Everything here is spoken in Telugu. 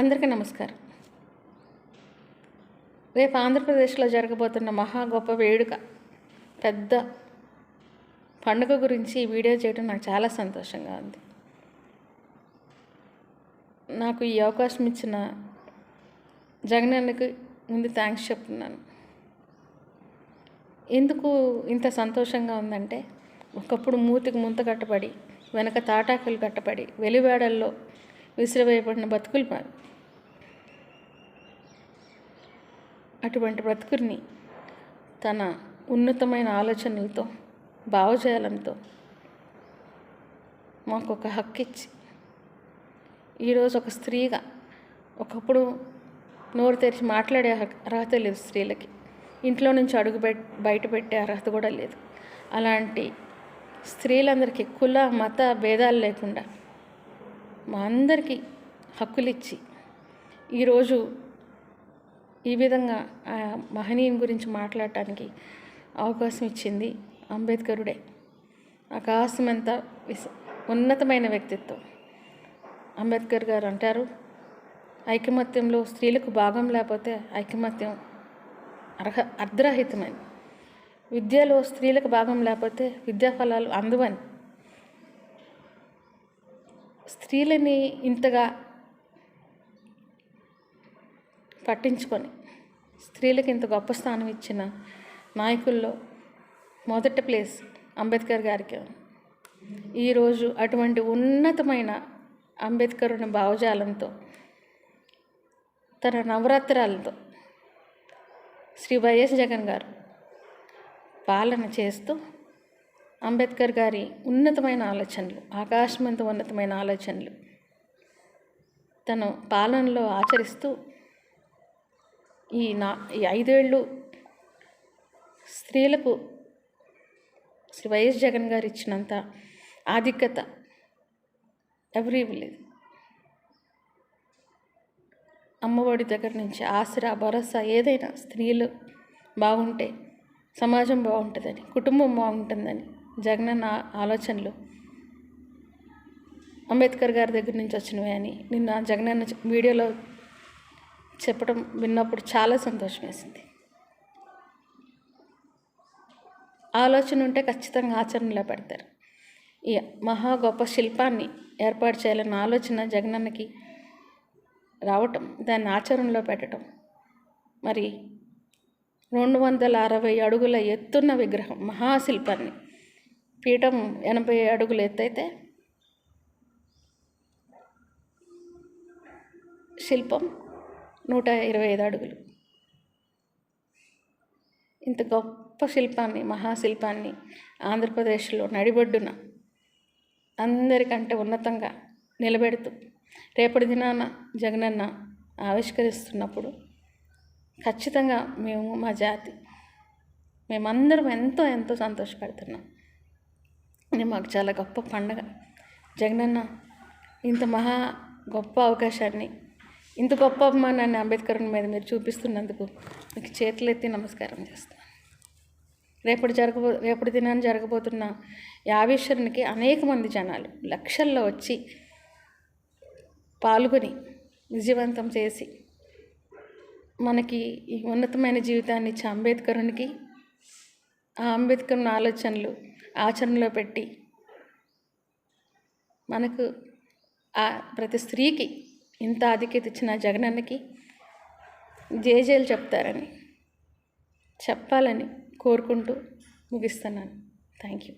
అందరికీ నమస్కారం. రేపు ఆంధ్రప్రదేశ్లో జరగబోతున్న మహా గొప్ప వేడుక పెద్ద పండుగ గురించి ఈ వీడియో చేయడం నాకు చాలా సంతోషంగా ఉంది. నాకు ఈ అవకాశం ఇచ్చిన జగనన్నకి ముందు థ్యాంక్స్ చెప్తున్నాను. ఎందుకు ఇంత సంతోషంగా ఉందంటే ఒకప్పుడు మూతికి ముంత కట్టబడి వెనక తాటాకులు కట్టబడి వెలివేడల్లో విసిరివేయబడిన బతుకులు మావి అటువంటి బ్రతుకుని తన ఉన్నతమైన ఆలోచనలతో భావజాలంతో మాకు ఒక హక్కు ఇచ్చి ఈరోజు ఒక స్త్రీగా ఒకప్పుడు నోరు తెరిచి మాట్లాడే అర్హత లేదు స్త్రీలకి. ఇంట్లో నుంచి అడుగు బయట పెట్టే అర్హత కూడా లేదు. అలాంటి స్త్రీలందరికీ కుల మత భేదాలు లేకుండా మా అందరికీ హక్కులు ఇచ్చి ఈరోజు ఈ విధంగా ఆ మహనీయుని గురించి మాట్లాడటానికి అవకాశం ఇచ్చింది అంబేద్కరుడే. ఆకాశమంత విశ ఉన్నతమైన వ్యక్తిత్వం. అంబేద్కర్ గారు అంటారు ఐకమత్యంలో స్త్రీలకు భాగం లేకపోతే ఐకమత్యం అర్హ అర్ధరహితమని. విద్యలో స్త్రీలకు భాగం లేకపోతే విద్యా ఫలాలు అందువని. స్త్రీలని ఇంతగా పట్టించుకొని స్త్రీలకు ఇంత గొప్ప స్థానం ఇచ్చిన నాయకుల్లో మొదటి ప్లేస్ అంబేద్కర్ గారికి ఈరోజు అటువంటి ఉన్నతమైన అంబేద్కరుని భావజాలంతో తన నవరాత్రాలతో శ్రీ వైఎస్ జగన్ గారు పాలన చేస్తూ అంబేద్కర్ గారి ఉన్నతమైన ఆలోచనలు ఆకాశమంత ఉన్నతమైన ఆలోచనలు తను పాలనలో ఆచరిస్తూ ఈ నా ఈ ఐదేళ్ళు స్త్రీలకు శ్రీ వైఎస్ జగన్ గారు ఇచ్చినంత ఆధిక్యత ఎవరు ఇవ్వలేదు. అమ్మఒడి దగ్గర నుంచి ఆసరా భరోసా ఏదైనా స్త్రీలు బాగుంటే సమాజం బాగుంటుందని కుటుంబం బాగుంటుందని జగనన్న ఆలోచనలు అంబేద్కర్ గారి దగ్గర నుంచి వచ్చినవి అని నిన్న జగనన్న అన్న వీడియోలో చెప్పడం విన్నప్పుడు చాలా సంతోషం వేసింది. ఆలోచన ఉంటే ఖచ్చితంగా ఆచరణలో పెడతారు. ఈ మహా గొప్ప శిల్పాన్ని ఏర్పాటు చేయాలన్న ఆలోచన జగనన్నకి రావటం దాన్ని ఆచరణలో పెట్టడం మరి రెండు వందల అరవై అడుగుల ఎత్తున్న విగ్రహం మహాశిల్పాన్ని పీఠం ఎనభై అడుగులు ఎత్తైతే శిల్పం నూట ఇరవై ఐదు అడుగులు. ఇంత గొప్ప శిల్పాన్ని మహాశిల్పాన్ని ఆంధ్రప్రదేశ్లో నడిబొడ్డున అందరికంటే ఉన్నతంగా నిలబెడుతూ రేపటి దినాన జగనన్న ఆవిష్కరిస్తున్నప్పుడు ఖచ్చితంగా మేము మా జాతి మేమందరం ఎంతో ఎంతో సంతోషపడుతున్నాం. ఇది మాకు చాలా గొప్ప పండగ. జగనన్న ఇంత మహా గొప్ప అవకాశాన్ని ఇంత గొప్ప అభిమానాన్ని అంబేద్కర్ మీద మీరు చూపిస్తున్నందుకు మీకు చేతులెత్తి నమస్కారం చేస్తాను రేపటి జరగబో రేపటి దినాన్ని జరగబోతున్న యావేశ్వరునికి అనేక మంది జనాలు లక్షల్లో వచ్చి పాల్గొని విజయవంతం చేసి మనకి ఈ ఉన్నతమైన జీవితాన్ని ఇచ్చే అంబేద్కరునికి ఆ అంబేద్కర్ ఆలోచనలు ఆచరణలో పెట్టి మనకు ఆ ప్రతి స్త్రీకి ఇంత ఆధిక్యత ఇచ్చిన జగనన్నకి జేజేలు చెప్తారని చెప్పాలని కోరుకుంటూ ముగిస్తున్నాను. Thank you.